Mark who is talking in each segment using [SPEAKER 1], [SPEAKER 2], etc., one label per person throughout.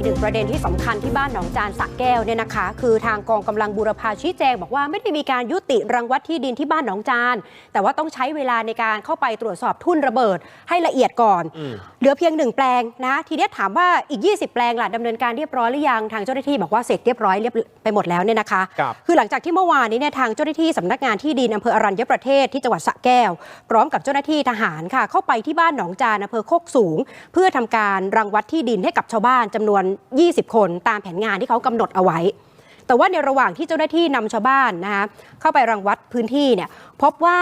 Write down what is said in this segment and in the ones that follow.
[SPEAKER 1] อีกหนึ่งประเด็นที่สำคัญที่บ้านหนองจานสระแก้วเนี่ยนะคะ คือทางกองกำลังบูรพาชี้แจงบอกว่าไม่ได้มีการยุติรังวัดที่ดินที่บ้านหนองจาน แต่ว่าต้องใช้เวลาในการเข้าไปตรวจสอบทุ่นระเบิดให้ละเอียดก่อน
[SPEAKER 2] อืม
[SPEAKER 1] เหลือเพียงหนึ่งแปลงนะ ทีเนี้ยถามว่าอีก 20 แปลงล่ะดำเนินการเรียบร้อยหรือยังทางเจ้าหน้าที่บอกว่าเสร็จเรียบร้อยเรียบไปหมดแล้วเนี่ยนะคะ
[SPEAKER 2] ครับ
[SPEAKER 1] คือหลังจากที่เมื่อวานนี้เนี่ยทางเจ้าหน้าที่สำนักงานที่ดินอำเภออรัญญประเทศที่จังหวัดสระแก้ว พร้อมกับเจ้าหน้าที่ทหารค่ะเข้าไปที่บ้านหนองจานอำเภอโคกสูง เพื่อทำการรังวัดที่ดินให้กับชาวบ้านจำนวน20 คนตามแผนงานที่เขากำหนดเอาไว้ แต่ว่าในระหว่างที่เจ้าหน้าที่นำชาวบ้านนะคะเข้าไปรังวัดพื้นที่เนี่ยพบว่า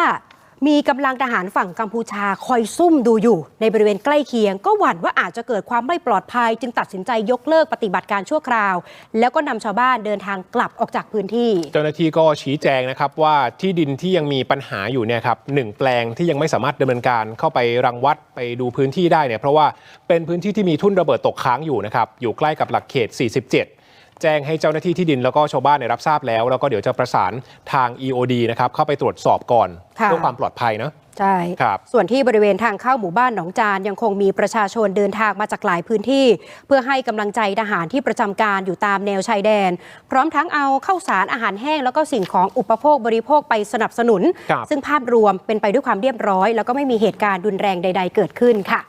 [SPEAKER 1] มีกำลังทหารฝั่งกัมพูชาคอยซุ่มดูอยู่ ในบริเวณใกล้เคียง ก็หวั่นว่าอาจจะเกิดความไม่ปลอดภัย จึงตัดสินใจยกเลิกปฏิบัติการชั่วคราว แล้วก็นำชาวบ้านเดินทางกลับออกจากพื้นที่
[SPEAKER 2] เจ้าหน้าที่ก็ชี้แจงนะครับว่าที่ดินที่ยังมีปัญหาอยู่เนี่ยครับหนึ่งแปลงที่ยังไม่สามารถดำเนินการเข้าไปรังวัดไปดูพื้นที่ได้เนี่ยเพราะว่าเป็นพื้นที่ที่มีทุ่นระเบิดตกค้างอยู่นะครับอยู่ใกล้กับหลักเขต 47 แจ้งให้เจ้าหน้าที่ที่ดินแล้วก็ชาวบ้านเนี่ยรับทราบแล้ว แล้วก็เดี๋ยวจะประสานทาง EOD นะครับเข้าไปตรวจสอบก่อน
[SPEAKER 1] ค่ะ
[SPEAKER 2] เพื่อความปลอดภัยนะ
[SPEAKER 1] ใช่
[SPEAKER 2] ครับ
[SPEAKER 1] ส่วนที่บริเวณทางเข้าหมู่บ้านหนองจานยังคงมีประชาชนเดินทางมาจากหลายพื้นที่ เพื่อให้กำลังใจทหารที่ประจำการอยู่ตามแนวชายแดน พร้อมทั้งเอาข้าวสารอาหารแห้งแล้วก็สิ่งของอุปโภคบริโภคไปสนับสนุน
[SPEAKER 2] ครับ
[SPEAKER 1] ซึ่งภาพรวมเป็นไปด้วยความเรียบร้อย แล้วก็ไม่มีเหตุการณ์รุนแรงใด ๆ เกิดขึ้นค่ะ